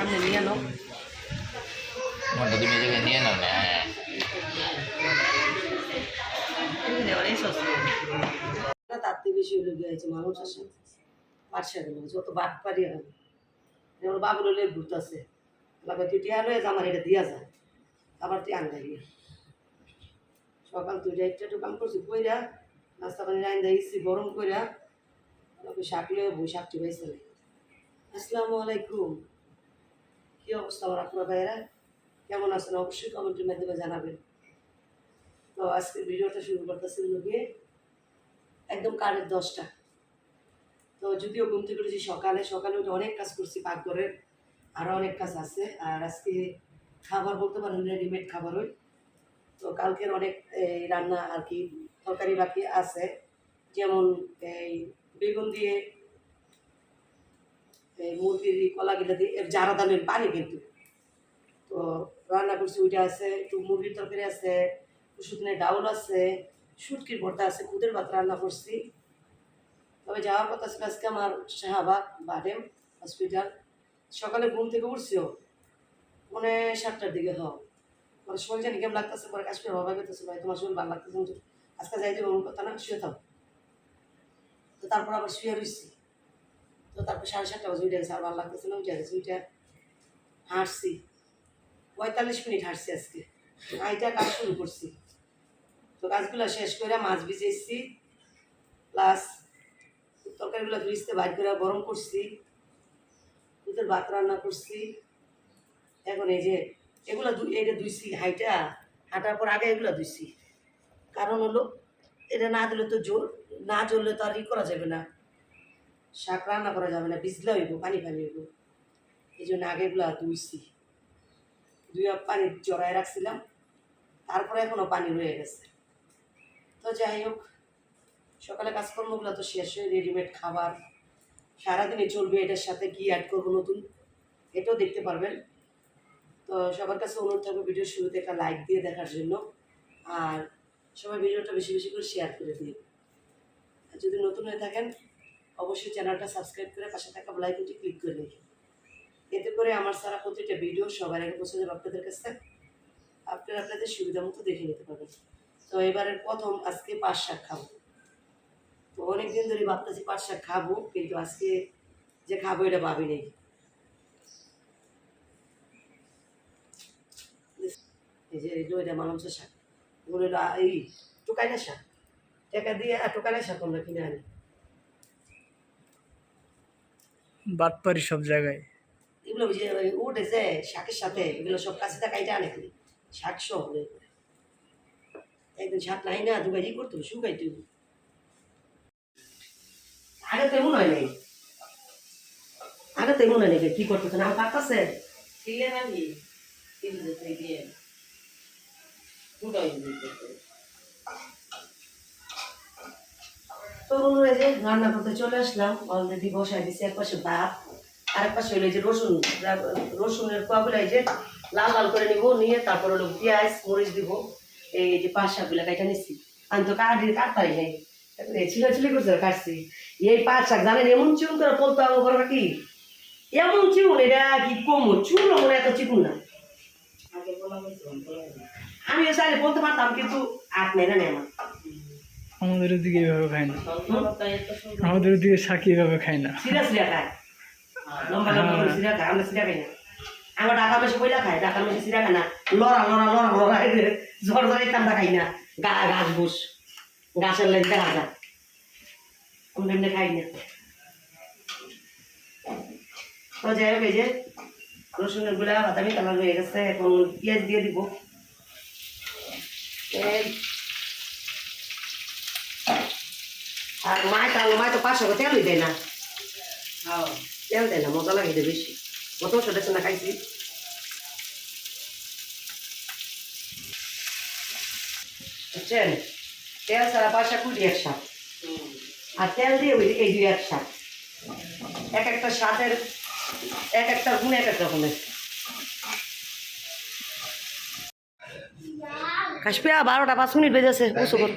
সামনে নিয়ে নাও মনটা তুমি এদিকে নিয়ে নাও না তার থেকে বেশি হলে মানুষ আসে পাটসা গেল যত বাট পারি হবে যেমন বাবুল হলে ঘুরতে আছে লাগে তুই টিয়া লয়ে আমার এটা দিয়া যা আবার তুই আনতে গিয়ে সকাল তুই একটু একটু কাম করছি কইরা নাস্তা পানি রাইন দিয়েছি গরম কইরা শাক লয়ে বই শাক চুবাইছে আসসালামু আলাইকুম কী অবস্থা আমার আপনার ভাইয়েরা? কেমন আছেন? অবশ্যই কমেন্টের মাধ্যমে জানাবেন। তো আজকে ভিডিওটা শুরু করতেছি লোকে একদম কারের দশটা। তো যদিও ঘুম থেকে উঠেছি সকালে সকালে উঠে অনেক কাজ করছি পাকঘরের আরও অনেক কাজ আছে। আর আজকে খাবার বলতে পারেন রেডিমেড খাবার ওই। তো কালকের অনেক এই, রান্না আর কি তরকারি বাকি আছে। যেমন এই বেগুন দিয়ে মুরগির কলা গিলা দিয়ে জারা দামের পানি কিন্তু তো রান্না করছি, ওইটা আছে, একটু মুরগির তরকারি আছে শুকনো ডাউল আছে, শুটকির ভর্তা আছে, খুদের ভাত রান্না করছি। তবে যাওয়ার কথা ছিল আজকে আমার শাহবাগ বাডেম হসপিটাল। সকালে ঘুম থেকে উঠছিও মানে সাতটার দিকে হও। পরে শরীর জানি কেমন লাগতেছে, পরে কাজ করে বাবা গেতেছে ভাই, তোমার শরীর ভালো লাগতেছে। আজকে যাইতে অমন কথা না, শুয়ে থাও। তো তারপর আবার শুয়ে রয়েছি তো তারপর সাড়ে সাতটা বাজে উঠে গেছে আর ভালো লাগতেছে না উঠে গেছে উঠে হাঁটছি। পঁয়তাল্লিশ মিনিট হাঁটছি আজকে। আইটা কাজ শুরু করছি। তো কাজগুলো শেষ করে মাছ ভিজেছি, প্লাস তরকারিগুলো ফ্রিজতে বাইর করে গরম করছি, দুধের ভাত রান্না করছি। এখন এই যে এগুলো এটা ধুইছি হাইটা, হাঁটার পর আগে এগুলো ধুইছি। কারণ হলো, এটা না দিলে তো জোর, না জ্বললে তো আর ই করা যাবে না। শাক রান্না করা যাবে না ভিজলে হইব, পানি পানি হইব। এই জন্য আগে এগুলো ধুইছি। ধুয়ে পানি জড়ায় রাখছিলাম, তারপরে এখনও পানি রয়ে গেছে। তো যাই হোক, সকালে কাজকর্মগুলো তো শেষ হয়ে রেডিমেড খাবার। সারাদিনে চলবে এটার সাথে কি অ্যাড করব নতুন, এটাও দেখতে পারবেন। তো সবার কাছে অনুরোধ থাকবে ভিডিও শুরুতে একটা লাইক দিয়ে দেখার জন্য, আর সবাই ভিডিওটা বেশি বেশি করে শেয়ার করে দিন। যদি নতুন হয়ে থাকেন অবশ্যই চ্যানেলটা সাবস্ক্রাইব করে পাশে থাকা বেলাইকনটি ক্লিক করে নিন এতে করে আমার সারা প্রতিটা ভিডিও সবার আগে পৌঁছে যাবে আপনাদের কাছে। আপনারা আপনাদের সুবিধা মতো দেখে নিতে পারবেন। তো এবারের প্রথম আজকে পাট শাক খাব। তো অনেকদিন ধরে ভাবতেছি পাট শাক খাব, কিন্তু আজকে যে খাব এটা ভাবি নেই। এই যে এগুলো এটা শাক। এগুলো এই টুকাইনা শাক। টাকা দিয়ে টুকাইনা শাক আমরা কিনে আনি। বাটপারি সব জায়গায়। এগুলো ওই যে উঠেছে শাকের সাথে এগুলো সব কাছে কাইটা আনে খালি শাক সব একদিন শাক নাই না দুগাই ই করতো শুকাই তুই আগে তেমন হয় নাই। আগে তেমন হয় নাকি কি করতেছে না পাকাছে ছিলে নাকি দুটাই তরুণ হয়ে যে রান্না করতে চলে আসলাম অলরেডি বসাই দিছি এক পাশে ভাত আর এক পাশে হলো যে রসুন রসুনের কোয়াগুলো এই যে লাল লাল করে নিব নিয়ে তারপর হলো পেঁয়াজ মরিচ দিব এই যে পাঁচ শাকগুলো কাটা নিচ্ছি আমি তো কাটি কাট পারি নাই ছিল ছিল করছে কাটছি। এই পাঁচ শাক জানেন এমন চিউন করে বলতো আমার ঘরে কি? এমন চিউন এটা কি কম চুন মনে এত চিকুন না। আমি চাইলে বলতে পারতাম কিন্তু আট নেই না আমার। আমাদের ওদিকে এভাবে খায় না। আমাদের ওদিকে সাকি এভাবে খায় না। খাই ঢাকা খাই না। লড়া লড়া খাই না। গা গাছের খাই না। রসুনেরগুলা বাদামি কালার হয়ে গেছে, এখন পেঁয়াজ দিয়ে দিব। আর মায় তাহলে মায় তো পাঁচশো করে তেলই দেয় না। তেল দেয় না মজা লাগে বেশি। কত সদস্য না খাইছি। বুঝছেন? তেল ছাড়া পয়সা কুড়ি এক সাত আর তেল দিয়ে ওই এই দুই এক সাত এক একটা স্বাদের এক একটা গুণ এক এক রকমের। কাশপিয়া বারোটা পাঁচ মিনিট বেজেছে গুছো কর।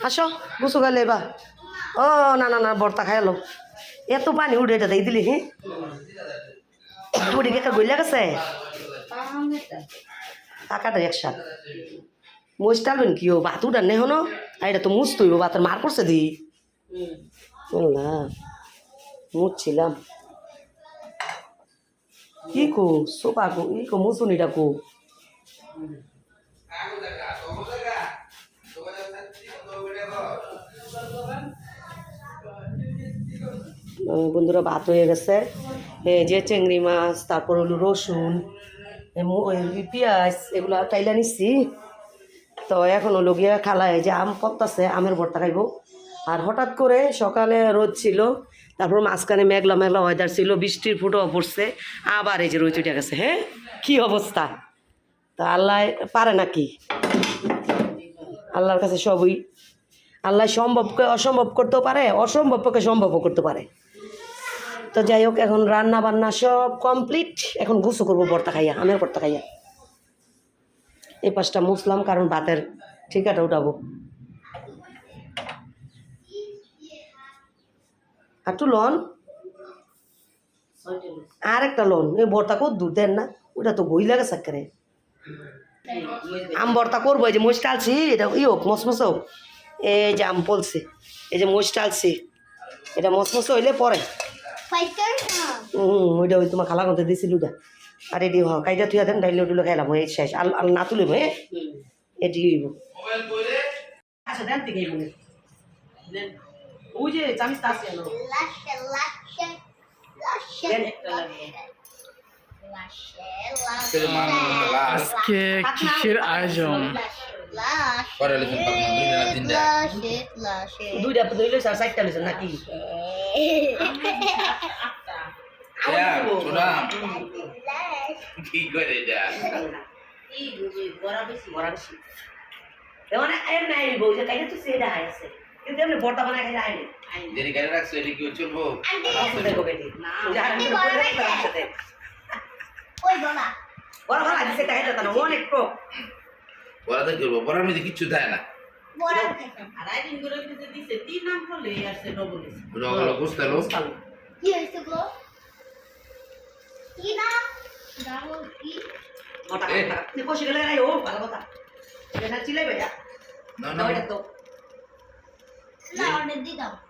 আসো গুছো গেলে এবার ও, না না না, বর্তা খাই খাইলো এত পানি উঠে এটা দেই দিলি হ্যাঁ ওদিকে একটা গইলা গেছে? টাকাটা একসাথ মুছ টালবেন কি ও, ভাত উঠান নে হনো? আর এটা তো মুছ তুইব ভাতের মার করছে দি। না মুছছিলাম। কি কো সোপা কো, ই কো মুসুনিটা কো। বন্ধুরা ভাত হয়ে গেছে। এই যে চিংড়ি মাছ, তারপর হলো রসুন পেঁয়াজ, এগুলো টাইলা নিচ্ছি তো এখন হলো গিয়ে খালায় যে আম পত্তাছে আমের ভর্তা খাইবো। আর হঠাৎ করে সকালে রোদ ছিল, তারপর মাঝখানে মেঘলা মেঘলা ওয়েদার ছিল, বৃষ্টির ফুটো পড়ছে, আবার এই যে রোদ উঠে গেছে হ্যাঁ? কী অবস্থা? তা আল্লাহ পারে নাকি? আল্লাহর কাছে সবই। আল্লাহ সম্ভবকে অসম্ভব করতেও পারে, অসম্ভবকে সম্ভবও করতে পারে। তো যাই হোক, এখন রান্না বান্না সব কমপ্লিট এখন গুছু করব ভর্তা খাইয়া, আমের ভর্তা খাইয়া। এই পাশটা মুসলাম কারণ ভাতের ঠিকাটা উঠাবো। একটু লন। আর একটা লোন, এই ভর্তা কর দুধ দেন না, ওটা তো গই লাগে সাক্কারে আম ভর্তা করব, এই যে মোষ টালছি, এটা ই হোক মসমস হোক। এই যে আম পলছে, এই যে মোষ টালছি, এটা মসমস হইলে পরে। হুম ওইটা ওই তোমার খালা মতো দিছিল ওটা আর এটি হ কাইটা থুয়া দেন ডাইলে উঠলে খাইলাম এই শেষ। আল আল না তুলিব হ্যাঁ হুম। এটি হইব। আচ্ছা দেন থেকে ওই যে আছে আজকে কিসের আয়োজন? পরে লিখুন পাবনা দুই না তিনটা দুইটা দুই লইছে আর চারটা লইছে নাকি? কি করে এটা? দেরি করে রাখছো এটা কি চলবো না। ওই রাস্তাতে বড় ভালো আছে সেটা না অনেক টক বড় তো করব বড় মধ্যে কিচ্ছু দেয় না। না।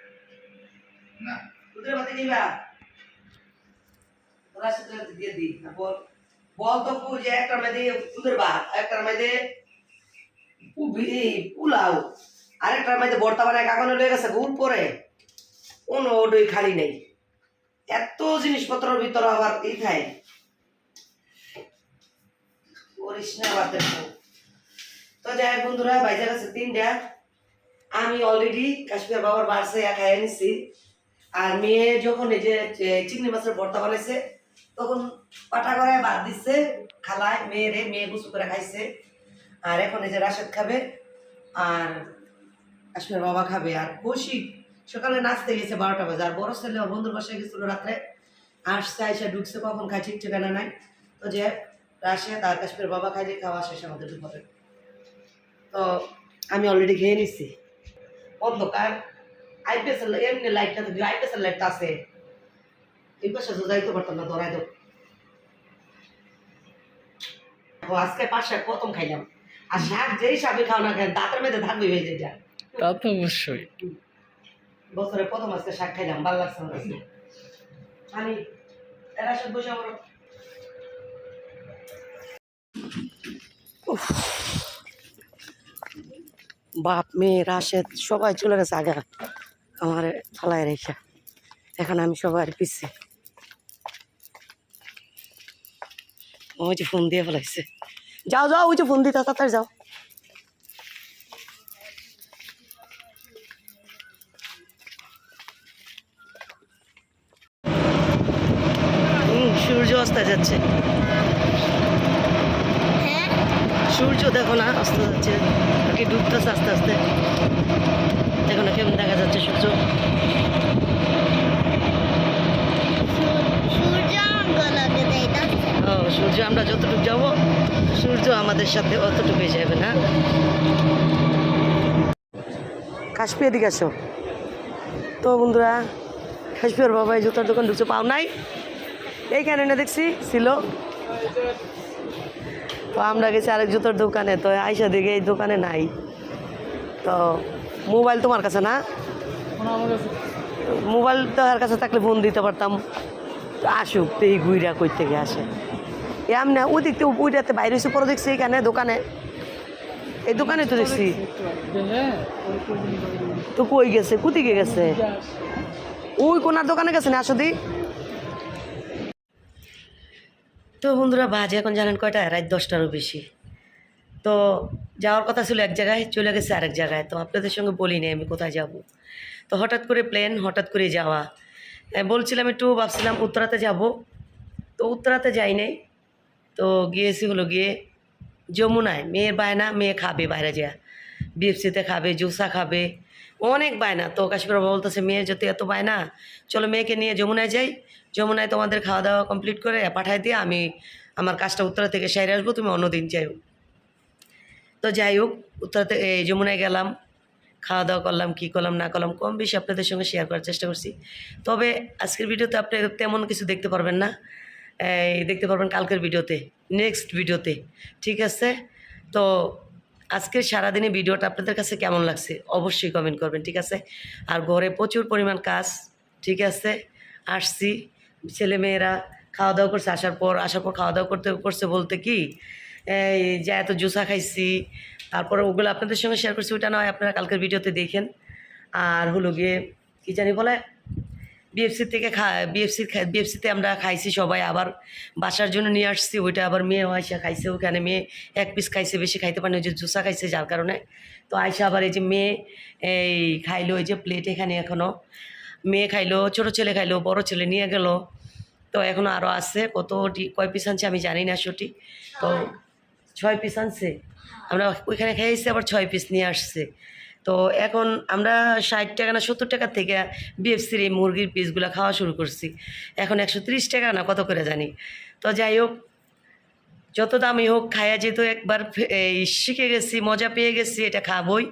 না। দুধের ভাতে দিবা ওরা সাথে দিয়ে দিই। তারপর বল তো কু যে একটার মধ্যে দুধের ভাত একটার মধ্যে পোলাও, আরেকটার মধ্যে ভর্তা বানায় কাকানো গেছে গুড় পরে। খালি নেই। এত জিনিসপত্রের ভিতরে আবার ই খায় না। তো যাই বন্ধুরা, বাইজা গেছে তিনটা। আমি অলরেডি কাশ্মীর বাবার বাড়ছে খাইয়ে নিছি আর মেয়ে যখন এই যে চিংড়ি মাছের ভর্তা বানাইছে, তখন পাটা করে বাদ দিচ্ছে খালায়, মেয়েরে, মেয়ে গুছু করে খাইছে। আর এখন এই যে রাশেদ খাবে, আর কাশ্মীর বাবা খাবে। আর কৌশিক সকালে নাচতে গেছে বারোটা বাজে, আর বড় ছেলে বন্ধুর বাসায় গেছিল রাত্রে। আসছে, আইসা ঢুকছে, কখন খায় ঠিক ঠিকানা নাই। তো যে রাশেদ আর কাশ্মীর বাবা খাইলে খাওয়া শেষ আমাদের দুপুরে। তো আমি অলরেডি খেয়ে নিচ্ছি অন্ধকার। আইপিএস এমনি লাইটটা তো আইপিএস লাইটটা আছে। এই পাশে তো যাইতে পারতাম না ধরাই দাও। ও আজকে পাঁচ শাক প্রথম খাইলাম। আর শাক যেই শাকে খাও না কেন দাঁতের মেয়েতে থাকবে এই যেটা। তা তো অবশ্যই। বছরে প্রথম আজকে শাক খাইলাম ভালো লাগছে আমার কাছে। আমি এরা সব বসে আমার বাপ মেয়ে রাশেদ সবাই চলে গেছে আগে। আমার ফালায় রেখা। এখন আমি সবার পিছিয়ে ওই যে ফোন দিয়ে ফেলাইছে যাও যাও, ওই যে ফোন দিতে তাড়াতাড়ি যাও। সূর্য অস্ত যাচ্ছে। সূর্য দেখো না অস্ত যাচ্ছে কি ডুবতেছে আস্তে আস্তে। দেখো না কেমন দেখা যাচ্ছে সূর্য। সূর্য আমরা যতটুকু যাব সূর্য আমাদের সাথে অতটুকুই যাবে না। কাশ্মীর এদিকে আসো। তো বন্ধুরা কাশ্মীর বাবা এই জুতার দোকান ঢুকছে পাও নাই। এইখানে না দেখছি ছিল তো আমরা গেছি আরেক জুতোর দোকানে, তো আইসা দিকে এই দোকানে নাই। তো মোবাইল তোমার কাছে না? মোবাইল তো আর কাছে থাকলে ফোন দিতে পারতাম। আসুক তো এই গুইরা কই থেকে আসে। এ আমি না ওই দিক থেকে ওইটাতে বাইরে এসে পরে দেখছি এখানে দোকানে। এই দোকানে তো দেখছি। তো কই গেছে? কুতিকে গেছে? ওই কোনার দোকানে গেছে না, আসো দি? তো বন্ধুরা, বাজে এখন জানেন কয়টা? রাত দশটারও বেশি। তো যাওয়ার কথা ছিল এক জায়গায়, চলে গেছে আরেক জায়গায়। তো আপনাদের সঙ্গে বলিনি আমি কোথায় যাব। তো হঠাৎ করে প্লেন হঠাৎ করে যাওয়া। বলছিলাম একটু, ভাবছিলাম উত্তরাতে যাব। তো উত্তরাতে যাই নাই। তো গিয়েছি হলো গিয়ে যমুনায়। মেয়ের বায়না, মেয়ে খাবে বাইরে যা বিএফসিতে খাবে, জুসা খাবে। অনেক বায়না। তো কাশ্মীর বলতেছে, মেয়ে যদি এত বায়না, চলো মেয়েকে নিয়ে যমুনায় যাই। যমুনায় তোমাদের খাওয়া দাওয়া কমপ্লিট করে পাঠাই দিয়ে আমি আমার কাজটা উত্তরা থেকে সেরে আসব, তুমি অন্যদিন যাই হোক। তো যাই হোক উত্তরাতে এই যমুনায় গেলাম খাওয়া দাওয়া করলাম, কী করলাম, না করলাম, কম বেশি আপনাদের সঙ্গে শেয়ার করার চেষ্টা করছি। তবে আজকের ভিডিওতে আপনি তেমন কিছু দেখতে পারবেন না। এই দেখতে পারবেন কালকের ভিডিওতে নেক্সট ভিডিওতে, ঠিক আছে? তো আজকের সারাদিনে ভিডিওটা আপনাদের কাছে কেমন লাগছে অবশ্যই কমেন্ট করবেন, ঠিক আছে? আর ঘরে প্রচুর পরিমাণ কাজ, ঠিক আছে? আসছি। ছেলেমেয়েরা খাওয়া দাওয়া করছে, আসার পর আসার পর খাওয়া দাওয়া করতে করছে বলতে কি, এই যে এত জুসা খাইছি, তারপরে ওগুলো আপনাদের সঙ্গে শেয়ার করছি ওটা নয়, আপনারা কালকের ভিডিওতে দেখেন। আর হলো গিয়ে, কী জানি বলে বিএফসি থেকে খা বিএফসি বিএফসিতে আমরা খাইছি সবাই, আবার বাসার জন্য নিয়ে আসছি, ওইটা আবার মেয়ে আয়সা খাইছে ওখানে, মেয়ে এক পিস খাইছে, বেশি খাইতে পারেনি ওই যে জুসা খাইছে যার কারণে। তো আয়সা আবার এই যে মেয়ে, এই খাইলো ওই যে প্লেট এখানে এখনও মেয়ে খাইলো ছোটো ছেলে খাইলো বড় ছেলে নিয়ে গেল। তো এখন আরও আছে কতটি কয় পিস আনছে আমি জানি না সঠিক। তো ছয়। পিস আনছে। আমরা ওইখানে খেয়েছি আবার ছয় পিস নিয়ে আসছে। তো এখন আমরা ষাট টাকা না সত্তর টাকা থেকে বিএফসির এই মুরগির পিসগুলো খাওয়া শুরু করছি। এখন একশো ত্রিশ টাকা না কত করে জানি। তো যাই হোক যত দামি হোক খায়া যেহেতু একবার এই শিখে গেছি, মজা পেয়ে গেছি, এটা খাবই।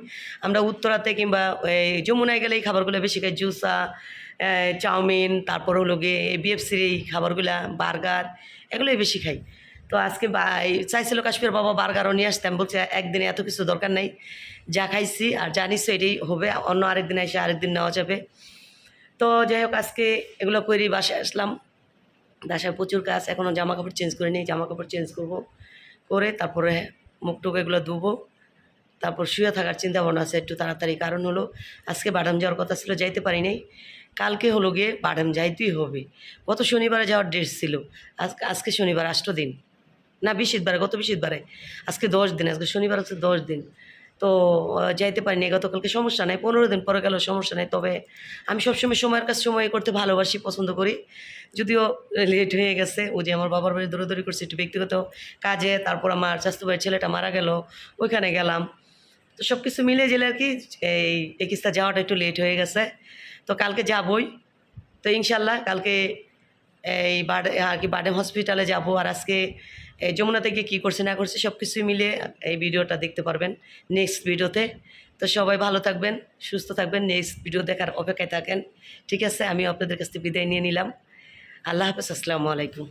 আমরা উত্তরাতে কিংবা এই যমুনায় গেলে এই খাবারগুলো বেশি খাই, জুসা চাউমিন, তারপর হলো গিয়ে বিএফসির এই খাবারগুলা, বার্গার, এগুলোই বেশি খাই। তো আজকে চাইছিল কাশ্মীর বাবা বার্গারও নিয়ে আসতাম, বলছে একদিনে এত কিছু দরকার নাই, যা খাইছি আর জানিস এটাই হবে, অন্য আরেকদিন এসে আরেকদিন নেওয়া যাবে। তো যাই হোক, আজকে এগুলো করি বাসায় আসলাম। বাসায় প্রচুর কাজ এখনও জামা কাপড় চেঞ্জ করে নিই জামা কাপড় চেঞ্জ করব। করে তারপরে মুখ টুক এগুলো ধুবো। তারপর শুয়ে থাকার চিন্তা ভাবনা আছে একটু তাড়াতাড়ি। কারণ হলো, আজকে বাডাম যাওয়ার কথা ছিল, যাইতে পারি নাই কালকে হলো গিয়ে বাডাম যাইতেই হবে। গত শনিবারে যাওয়ার ডেট ছিল। আজকে আজকে শনিবার, আষ্ট দিন। না বিশিতবারে গত বিশিতবারে আজকে দশ দিন, আজকে শনিবার হচ্ছে দশ দিন। তো যাইতে পারিনি। গতকালকে সমস্যা নাই, পনেরো দিন পরে গেল সমস্যা নাই। তবে আমি সবসময় সময়ের কাছে সময় করতে ভালোবাসি, পছন্দ করি। যদিও লেট হয়ে গেছে ও যে আমার বাবার বাড়ি দৌড়াদৌড়ি করছে একটু ব্যক্তিগত কাজে, তারপর আমার স্বাস্থ্য ভাইয়ের ছেলেটা মারা গেল, ওইখানে গেলাম। তো সব কিছু মিলে গেলে আর কি, এই একিস্তা যাওয়াটা একটু লেট হয়ে গেছে। তো কালকে যাবই। তো ইনশাল্লাহ কালকে এই বাডে, আর কি বাডেম হসপিটালে যাব। আর আজকে যমুনা থেকে কী করছে, না করছে সব কিছুই মিলে এই ভিডিওটা দেখতে পারবেন নেক্সট ভিডিওতে। তো সবাই ভালো থাকবেন, সুস্থ থাকবেন নেক্সট ভিডিও দেখার অপেক্ষায় থাকেন। ঠিক আছে আমি আপনাদের কাছ থেকে বিদায় নিয়ে নিলাম। আল্লাহ হাফেজ, আসসালামু আলাইকুম।